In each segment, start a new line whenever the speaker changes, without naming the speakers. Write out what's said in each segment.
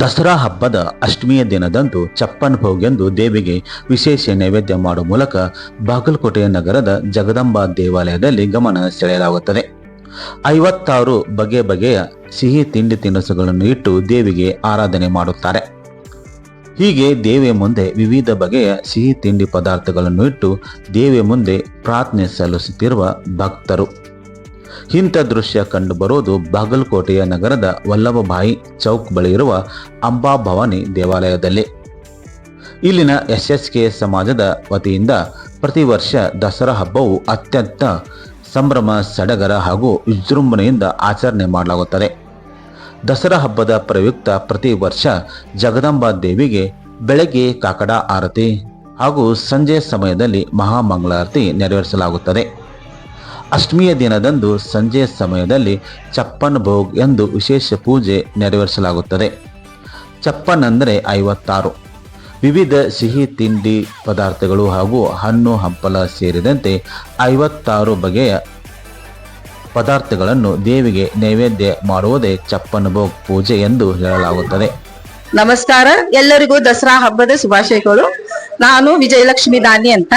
ದಸರಾ ಹಬ್ಬದ ಅಷ್ಟಮಿಯ ದಿನದಂದು ಚಪ್ಪನ್ ಭೋಗ್ ಎಂದು ದೇವಿಗೆ ವಿಶೇಷ ನೈವೇದ್ಯ ಮಾಡುವ ಮೂಲಕ ಬಾಗಲಕೋಟೆ ನಗರದ ಜಗದಂಬಾ ದೇವಾಲಯದಲ್ಲಿ ಗಮನ ಸೆಳೆಯಲಾಗುತ್ತದೆ. ಐವತ್ತಾರು ಬಗೆ ಬಗೆಯ ಸಿಹಿ ತಿಂಡಿ ತಿನಿಸುಗಳನ್ನು ಇಟ್ಟು ದೇವಿಗೆ ಆರಾಧನೆ ಮಾಡುತ್ತಾರೆ. ಹೀಗೆ ದೇವಿಯ ಮುಂದೆ ವಿವಿಧ ಬಗೆಯ ಸಿಹಿ ತಿಂಡಿ ಪದಾರ್ಥಗಳನ್ನು ಇಟ್ಟು ದೇವಿಯ ಮುಂದೆ ಪ್ರಾರ್ಥನೆ ಸಲ್ಲಿಸುತ್ತಿರುವ ಭಕ್ತರು. ಇಂಥ ದೃಶ್ಯ ಕಂಡುಬರುವುದು ಬಾಗಲಕೋಟೆಯ ನಗರದ ವಲ್ಲಭಭಾಯಿ ಚೌಕ್ ಬಳಿ ಇರುವ ಅಂಬಾಭವಾನಿ ದೇವಾಲಯದಲ್ಲಿ. ಇಲ್ಲಿನ ಎಸ್ ಎಸ್ ಕೆ ಸಮಾಜದ ವತಿಯಿಂದ ಪ್ರತಿ ವರ್ಷ ದಸರಾ ಹಬ್ಬವು ಅತ್ಯಂತ ಸಂಭ್ರಮ, ಸಡಗರ ಹಾಗೂ ವಿಜೃಂಭಣೆಯಿಂದ ಆಚರಣೆ ಮಾಡಲಾಗುತ್ತದೆ. ದಸರಾ ಹಬ್ಬದ ಪ್ರಯುಕ್ತ ಪ್ರತಿ ವರ್ಷ ಜಗದಂಬಾ ದೇವಿಗೆ ಬೆಳಗ್ಗೆ ಕಾಕಡ ಆರತಿ ಹಾಗೂ ಸಂಜೆ ಸಮಯದಲ್ಲಿ ಮಹಾಮಂಗಳಾರತಿ ನೆರವೇರಿಸಲಾಗುತ್ತದೆ. ಅಷ್ಟಮಿಯ ದಿನದಂದು ಸಂಜೆಯ ಸಮಯದಲ್ಲಿ ಚಪ್ಪನ್ ಭೋಗ್ ಎಂದು ವಿಶೇಷ ಪೂಜೆ ನೆರವೇರಿಸಲಾಗುತ್ತದೆ. ಚಪ್ಪನ್ ಅಂದರೆ ಐವತ್ತಾರು. ವಿವಿಧ ಸಿಹಿ, ತಿಂಡಿ ಪದಾರ್ಥಗಳು ಹಾಗೂ ಹಣ್ಣು, ಹಂಪಲ ಸೇರಿದಂತೆ ಐವತ್ತಾರು ಬಗೆಯ ಪದಾರ್ಥಗಳನ್ನು ದೇವಿಗೆ ನೈವೇದ್ಯ ಮಾಡುವುದೇ ಚಪ್ಪನ್ ಭೋಗ್ ಪೂಜೆ ಎಂದು ಹೇಳಲಾಗುತ್ತದೆ.
ನಮಸ್ಕಾರ. ಎಲ್ಲರಿಗೂ ದಸರಾ ಹಬ್ಬದ ಶುಭಾಶಯಗಳು. ನಾನು ವಿಜಯಲಕ್ಷ್ಮಿ ದಾನಿ ಅಂತ.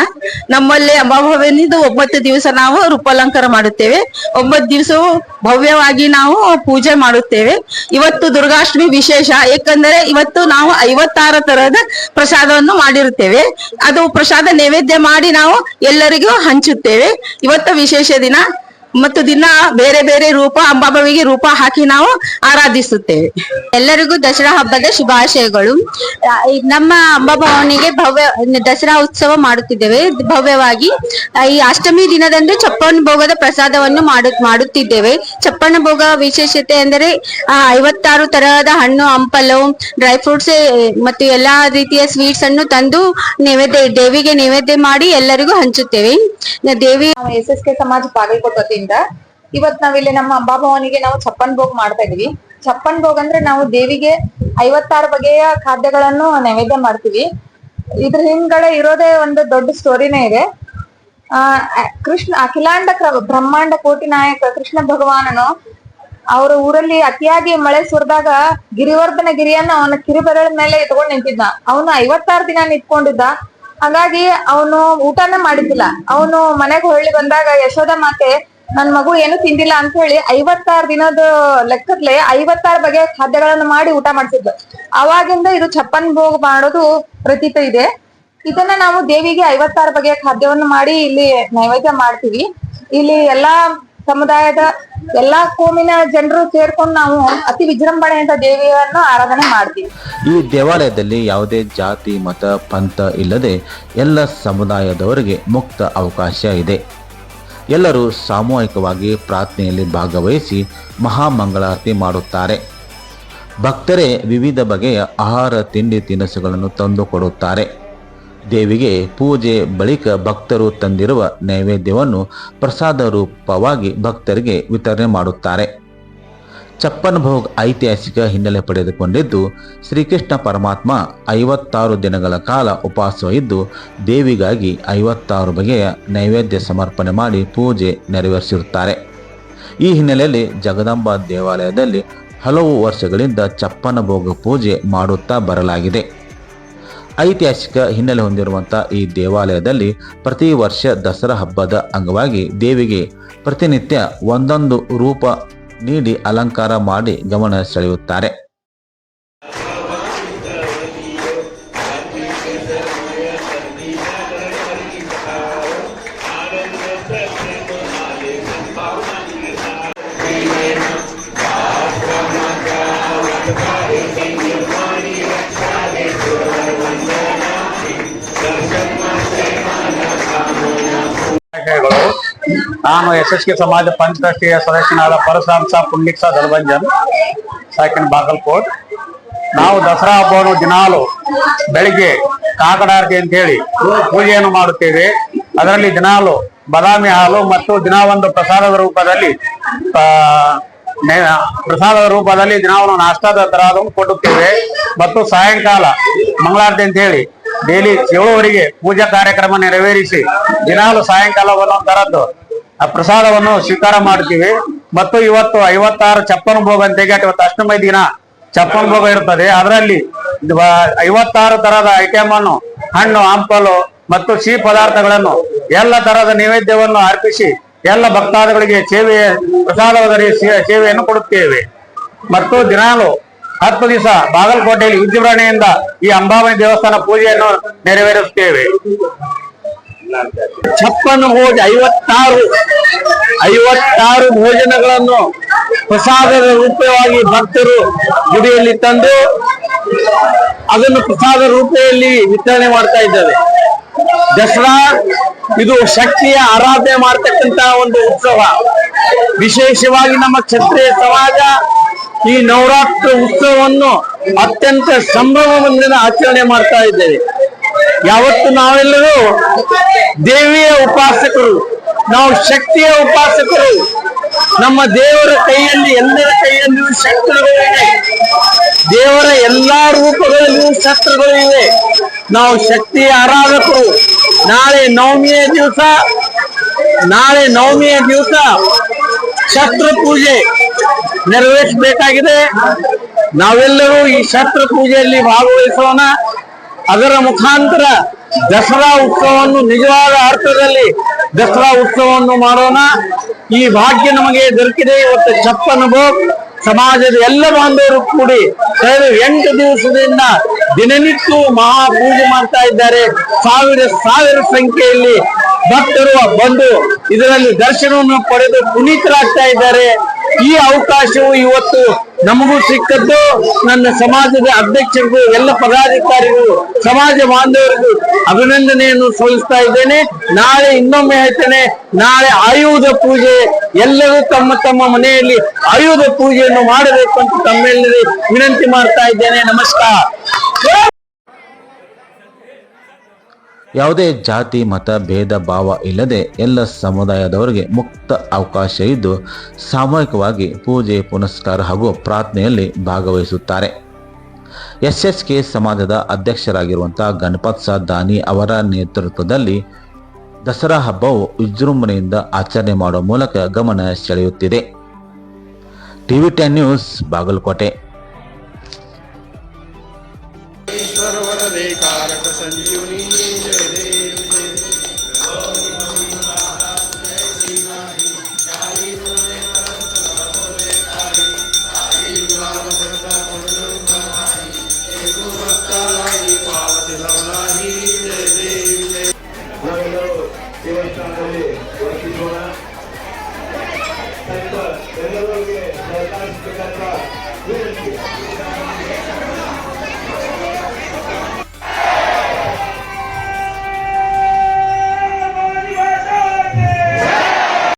ನಮ್ಮಲ್ಲಿ ಅಂಬಾಭವನಿದು ಒಂಬತ್ತು ದಿವಸ ನಾವು ರೂಪಾಲಂಕಾರ ಮಾಡುತ್ತೇವೆ. ಒಂಬತ್ತು ದಿವಸವು ಭವ್ಯವಾಗಿ ನಾವು ಪೂಜೆ ಮಾಡುತ್ತೇವೆ. ಇವತ್ತು ದುರ್ಗಾಷ್ಟಮಿ ವಿಶೇಷ, ಏಕೆಂದರೆ ಇವತ್ತು ನಾವು ಐವತ್ತಾರು ತರಹದ ಪ್ರಸಾದವನ್ನು ಮಾಡಿರುತ್ತೇವೆ. ಅದು ಪ್ರಸಾದ ನೈವೇದ್ಯ ಮಾಡಿ ನಾವು ಎಲ್ಲರಿಗೂ ಹಂಚುತ್ತೇವೆ. ಇವತ್ತು ವಿಶೇಷ ದಿನ. ಮತ್ತು ದಿನ ಬೇರೆ ಬೇರೆ ರೂಪ ಅಂಬಾಬಾವಿಗೆ ರೂಪ ಹಾಕಿ ನಾವು ಆರಾಧಿಸುತ್ತೇವೆ
ಎಲ್ಲರಿಗೂ ದಸರಾ ಹಬ್ಬದ ಶುಭಾಶಯಗಳು. ನಮ್ಮ ಅಂಬಾಭವನಿಗೆ ಭವ್ಯ ದಸರಾ ಉತ್ಸವ ಮಾಡುತ್ತಿದ್ದೇವೆ. ಭವ್ಯವಾಗಿ ಈ ಅಷ್ಟಮಿ ದಿನದಂದು ಚಪ್ಪನ ಭೋಗದ ಪ್ರಸಾದವನ್ನು ಮಾಡು ಮಾಡುತ್ತಿದ್ದೇವೆ. ಚಪ್ಪನ ಭೋಗ ವಿಶೇಷತೆ ಎಂದರೆ ಆ, ಐವತ್ತಾರು ತರಹದ ಹಣ್ಣು ಹಂಪಲು ಡ್ರೈ ಫ್ರೂಟ್ಸ್ ಮತ್ತು ಎಲ್ಲಾ ರೀತಿಯ ಸ್ವೀಟ್ಸ್ ಅನ್ನು ತಂದು ನೈವೇದ್ಯ ದೇವಿಗೆ ನೈವೇದ್ಯ ಮಾಡಿ ಎಲ್ಲರಿಗೂ ಹಂಚುತ್ತೇವೆ. ದೇವಿ
ಎಸ್ ಎಸ್ ಕೆ ಸಮಾಜ ಬಾಗಲಕೋಟೆ ವತಿಯಿಂದ ಇವತ್ ನಾವಿಲ್ಲಿ ನಮ್ಮ ಅಂಬಾಭವನಿಗೆ ನಾವು ಚಪ್ಪನ್ ಭೋಗ್ ಮಾಡ್ತಾ ಇದೀವಿ. ಚಪ್ಪನ್ ಭೋಗ್ ಅಂದ್ರೆ ನಾವು ದೇವಿಗೆ ಐವತ್ತಾರು ಬಗೆಯ ಖಾದ್ಯಗಳನ್ನು ನೈವೇದ್ಯ ಮಾಡ್ತೀವಿ. ಇದ್ರ ಹಿಂದ್ಗಡೆ ಇರೋದೇ ಒಂದು ದೊಡ್ಡ ಸ್ಟೋರಿನೇ ಇದೆ. ಆ ಕೃಷ್ಣ, ಅಖಿಲಾಂಡ ಬ್ರಹ್ಮಾಂಡ ಕೋಟಿ ನಾಯಕ ಕೃಷ್ಣ ಭಗವಾನನು ಅವರ ಊರಲ್ಲಿ ಅತಿಯಾಗಿ ಮಳೆ ಸುರಿದಾಗ ಗಿರಿವರ್ಧನ ಗಿರಿಯನ್ನ ಅವನ ಕಿರಿಬೆರಳ ಮೇಲೆ ಇಟ್ಕೊಂಡು ನಿಂತಿದ್ದ. ಅವನು ಐವತ್ತಾರು ದಿನ ನಿಂತ್ಕೊಂಡಿದ್ದ. ಹಾಗಾಗಿ ಅವನು ಊಟನೇ ಮಾಡಿದ್ದಿಲ್ಲ. ಅವನು ಮನೆಗೆ ಹೊಳ್ಳಿ ಬಂದಾಗ, ಯಶೋಧ ಮಾತೆ, ನನ್ ಮಗು ಏನು ತಿಂದಿಲ್ಲ ಅಂತ ಹೇಳಿ ಐವತ್ತಾರು ದಿನದ ಲೆಕ್ಕದ್ಲೆ ಐವತ್ತಾರು ಬಗೆಯ ಖಾದ್ಯಗಳನ್ನು ಮಾಡಿ ಊಟ ಮಾಡ್ತಿದ್ಲು. ಅವಾಗಿಂದ ಇದು ಚಪ್ಪನ್ ಭೋಗ್ ಮಾಡೋದು ಪ್ರತೀತ ಇದೆ. ಇದನ್ನ ನಾವು ದೇವಿಗೆ ಐವತ್ತಾರು ಬಗೆಯ ಖಾದ್ಯವನ್ನು ಮಾಡಿ ಇಲ್ಲಿ ನೈವೇದ್ಯ ಮಾಡ್ತೀವಿ. ಇಲ್ಲಿ ಎಲ್ಲಾ ಸಮುದಾಯದ ಎಲ್ಲಾ ಕೋಮಿನ ಜನರು ಸೇರ್ಕೊಂಡು ನಾವು ಅತಿ ವಿಜೃಂಭಣೆಯಿಂದ ದೇವಿಯನ್ನು ಆರಾಧನೆ ಮಾಡ್ತೀವಿ.
ಈ ದೇವಾಲಯದಲ್ಲಿ ಯಾವುದೇ ಜಾತಿ, ಮತ, ಪಂಥ ಇಲ್ಲದೆ ಎಲ್ಲ ಸಮುದಾಯದವರಿಗೆ ಮುಕ್ತ ಅವಕಾಶ ಇದೆ. ಎಲ್ಲರೂ ಸಾಮೂಹಿಕವಾಗಿ ಪ್ರಾರ್ಥನೆಯಲ್ಲಿ ಭಾಗವಹಿಸಿ ಮಹಾಮಂಗಳಾರತಿ ಮಾಡುತ್ತಾರೆ. ಭಕ್ತರೇ ವಿವಿಧ ಬಗೆಯ ಆಹಾರ, ತಿಂಡಿ, ತಿನಿಸುಗಳನ್ನು ತಂದು ಕೊಡುತ್ತಾರೆ. ದೇವಿಗೆ ಪೂಜೆ ಬಳಿಕ ಭಕ್ತರು ತಂದಿರುವ ನೈವೇದ್ಯವನ್ನು ಪ್ರಸಾದ ರೂಪವಾಗಿ ಭಕ್ತರಿಗೆ ವಿತರಣೆ ಮಾಡುತ್ತಾರೆ. ಚಪ್ಪನ್ ಭೋಗ್ ಐತಿಹಾಸಿಕ ಹಿನ್ನೆಲೆ ಪಡೆದುಕೊಂಡಿದ್ದು, ಶ್ರೀಕೃಷ್ಣ ಪರಮಾತ್ಮ ಐವತ್ತಾರು ದಿನಗಳ ಕಾಲ ಉಪವಾಸ ಇದ್ದು ದೇವಿಗಾಗಿ ಐವತ್ತಾರು ಬಗೆಯ ನೈವೇದ್ಯ ಸಮರ್ಪಣೆ ಮಾಡಿ ಪೂಜೆ ನೆರವೇರಿಸಿರುತ್ತಾರೆ. ಈ ಹಿನ್ನೆಲೆಯಲ್ಲಿ ಜಗದಂಬಾ ದೇವಾಲಯದಲ್ಲಿ ಹಲವು ವರ್ಷಗಳಿಂದ ಚಪ್ಪನ ಭೋಗ ಪೂಜೆ ಮಾಡುತ್ತಾ ಬರಲಾಗಿದೆ. ಐತಿಹಾಸಿಕ ಹಿನ್ನೆಲೆ ಹೊಂದಿರುವಂಥ ಈ ದೇವಾಲಯದಲ್ಲಿ ಪ್ರತಿ ವರ್ಷ ದಸರಾ ಹಬ್ಬದ ಅಂಗವಾಗಿ ದೇವಿಗೆ ಪ್ರತಿನಿತ್ಯ ಒಂದೊಂದು ರೂಪ ನೀಡಿ ಅಲಂಕಾರ ಮಾಡಿ ಗಮನ ಸೆಳೆಯುತ್ತಾರೆ.
ನಾನು ಎಸ್ ಎಸ್ ಕೆ ಸಮಾಜ ಪಂಚರಾಷ್ಟ್ರೀಯ ಸದಸ್ಯನಾದ ಪರಶುರಾಮ್ ಸಾ ಪುಂಡಿಕ್ ಸಾಕಿನ ಬಾಗಲ್ಕೋಟ್. ನಾವು ದಸರಾ ಹಬ್ಬವನ್ನು ದಿನಾಲು ಬೆಳಿಗ್ಗೆ ಕಾಕಡಾರತಿ ಅಂತ ಹೇಳಿ ಪೂಜೆಯನ್ನು ಮಾಡುತ್ತೇವೆ. ಅದರಲ್ಲಿ ದಿನಾಲು ಬಾದಾಮಿ ಹಾಲು ಮತ್ತು ದಿನ ಒಂದು ಪ್ರಸಾದದ ರೂಪದಲ್ಲಿ ಪ್ರಸಾದದ ರೂಪದಲ್ಲಿ ದಿನವನ್ನು ನಾಷ್ಟಾದ ತರಹದನ್ನು ಕೊಡುತ್ತೇವೆ. ಮತ್ತು ಸಾಯಂಕಾಲ ಮಂಗಳಾರತಿ ಅಂತ ಹೇಳಿ ಡೈಲಿ ಏಳುವರೆಗೆ ಪೂಜಾ ಕಾರ್ಯಕ್ರಮ ನೆರವೇರಿಸಿ, ದಿನಾಲು ಸಾಯಂಕಾಲ ಒಂದೊಂದು ತರದ್ದು ಆ ಪ್ರಸಾದವನ್ನು ಸ್ವೀಕಾರ ಮಾಡ್ತೀವಿ. ಮತ್ತು ಇವತ್ತು ಐವತ್ತಾರು ಚಪ್ಪನ ಭೋಗ ಅಂತ ಹೇಗೆ ಇವತ್ತು ಅಷ್ಟಮಿ ದಿನ ಚಪ್ಪನ್ ಭೋಗ ಇರ್ತದೆ. ಅದರಲ್ಲಿ ಐವತ್ತಾರು ತರಹದ ಐಟಮ್ ಅನ್ನು ಹಣ್ಣು, ಹಂಪಲು ಮತ್ತು ಸಿಹಿ ಪದಾರ್ಥಗಳನ್ನು ಎಲ್ಲ ತರಹದ ನೈವೇದ್ಯವನ್ನು ಅರ್ಪಿಸಿ ಎಲ್ಲ ಭಕ್ತಾದಿಗಳಿಗೆ ಸೇವೆ ಪ್ರಸಾದವಾದ ಸೇ- ಸೇವೆಯನ್ನು ಕೊಡುತ್ತೇವೆ. ಮತ್ತು ದಿನಾಲು ಹತ್ತು ದಿವಸ ಬಾಗಲಕೋಟೆಯಲ್ಲಿ ವಿಜೃಂಭಣೆಯಿಂದ ಈ ಅಂಬಾಬಾಯಿ ದೇವಸ್ಥಾನ ಪೂಜೆಯನ್ನು ನೆರವೇರಿಸುತ್ತೇವೆ. ಛಪ್ಪನ್ನು ಭೋಜ ಐವತ್ತಾರು ಐವತ್ತಾರು ಭೋಜನಗಳನ್ನು ಪ್ರಸಾದದ ರೂಪವಾಗಿ ಭಕ್ತರು ಗುಡಿಯಲ್ಲಿ ತಂದು ಅದನ್ನು ಪ್ರಸಾದ ರೂಪದಲ್ಲಿ ವಿತರಣೆ ಮಾಡ್ತಾ ಇದ್ದಾರೆ. ದಸರಾ, ಇದು ಶಕ್ತಿಯ ಆರಾಧನೆ ಮಾಡ್ತಕ್ಕಂತ ಒಂದು ಉತ್ಸವ. ವಿಶೇಷವಾಗಿ ನಮ್ಮ ಕ್ಷತ್ರಿಯ ಸಮಾಜ ಈ ನವರಾತ್ರಿ ಉತ್ಸವವನ್ನು ಅತ್ಯಂತ ಸಂಭ್ರಮದಿಂದ ಆಚರಣೆ ಮಾಡ್ತಾ ಇದ್ದೇವೆ. ಯಾವತ್ತು ನಾವೆಲ್ಲರೂ ದೇವಿಯ ಉಪಾಸಕರು, ನಾವು ಶಕ್ತಿಯ ಉಪಾಸಕರು. ನಮ್ಮ ದೇವರ ಕೈಯಲ್ಲಿ ಎಲ್ಲರ ಕೈಯಲ್ಲಿಯೂ ಶಸ್ತ್ರಗಳಿವೆ ದೇವರ ಎಲ್ಲಾ ರೂಪಗಳಲ್ಲಿಯೂ ಶಸ್ತ್ರಗಳು ಇವೆ. ನಾವು ಶಕ್ತಿಯ ಆರಾಧಕರು. ನಾಳೆ ನವಮಿಯ ದಿವಸ, ನಾಳೆ ನವಮಿಯ ದಿವಸ ಶಸ್ತ್ರ ಪೂಜೆ ನೆರವೇರಿಸಬೇಕಾಗಿದೆ. ನಾವೆಲ್ಲರೂ ಈ ಶಸ್ತ್ರ ಪೂಜೆಯಲ್ಲಿ ಭಾಗವಹಿಸೋಣ. ಅದರ ಮುಖಾಂತರ ದಸರಾ ಉತ್ಸವವನ್ನು ನಿಜವಾದ ಅರ್ಥದಲ್ಲಿ ದಸರಾ ಉತ್ಸವವನ್ನು ಮಾಡೋಣ. ಈ ಭಾಗ್ಯ ನಮಗೆ ದೊರಕಿದೆ. ಇವತ್ತು ಚಪ್ಪನ ಭೋಗ್ ಸಮಾಜದ ಎಲ್ಲ ಬಾಂಧವರು ಕೂಡಿ ಕಳೆದ ಎಂಟು ದಿವಸದಿಂದ ದಿನನಿತ್ಯ ಮಹಾ ಪೂಜೆ ಮಾಡ್ತಾ ಇದ್ದಾರೆ. ಸಾವಿರ ಸಾವಿರ ಸಂಖ್ಯೆಯಲ್ಲಿ ಭಕ್ತರು ಬಂದು ಇದರಲ್ಲಿ ದರ್ಶನವನ್ನು ಪಡೆದು ಪುನೀತರಾಗ್ತಾ ಇದ್ದಾರೆ. ಈ ಅವಕಾಶವು ಇವತ್ತು ನಮಗೂ ಸಿಕ್ಕದ್ದು ನನ್ನ ಸಮಾಜದ ಅಧ್ಯಕ್ಷರಿಗೂ, ಎಲ್ಲ ಪದಾಧಿಕಾರಿಗಳು ಸಮಾಜ ಬಾಂಧವರಿಗೂ ಅಭಿನಂದನೆಯನ್ನು ಸಲ್ಲಿಸ್ತಾ ಇದ್ದೇನೆ. ನಾಳೆ ಇನ್ನೊಮ್ಮೆ ಹೇಳ್ತೇನೆ, ನಾಳೆ ಆಯುಧ ಪೂಜೆ, ಎಲ್ಲರೂ ತಮ್ಮ ತಮ್ಮ ಮನೆಯಲ್ಲಿ ಆಯುಧ ಪೂಜೆಯನ್ನು ಮಾಡಬೇಕು ಅಂತ ತಮ್ಮೆಲ್ಲರಿಗೆ ವಿನಂತಿ ಮಾಡ್ತಾ ಇದ್ದೇನೆ. ನಮಸ್ಕಾರ.
ಯಾವುದೇ ಜಾತಿ, ಮತ, ಭೇದ, ಭಾವ ಇಲ್ಲದೆ ಎಲ್ಲ ಸಮುದಾಯದವರಿಗೆ ಮುಕ್ತ ಅವಕಾಶ ಇದ್ದು ಸಾಮೂಹಿಕವಾಗಿ ಪೂಜೆ, ಪುನಸ್ಕಾರ ಹಾಗೂ ಪ್ರಾರ್ಥನೆಯಲ್ಲಿ ಭಾಗವಹಿಸುತ್ತಾರೆ. ಎಸ್ ಎಸ್ ಕೆ ಸಮಾಜದ ಅಧ್ಯಕ್ಷರಾಗಿರುವಂತಹ ಗಣಪತ್ ಸಾ ದಾನಿ ಅವರ ನೇತೃತ್ವದಲ್ಲಿ ದಸರಾ ಹಬ್ಬವು ವಿಜೃಂಭಣೆಯಿಂದ ಆಚರಣೆ ಮಾಡುವ ಮೂಲಕ ಗಮನ ಸೆಳೆಯುತ್ತಿದೆ. TV ten news Bagalkote.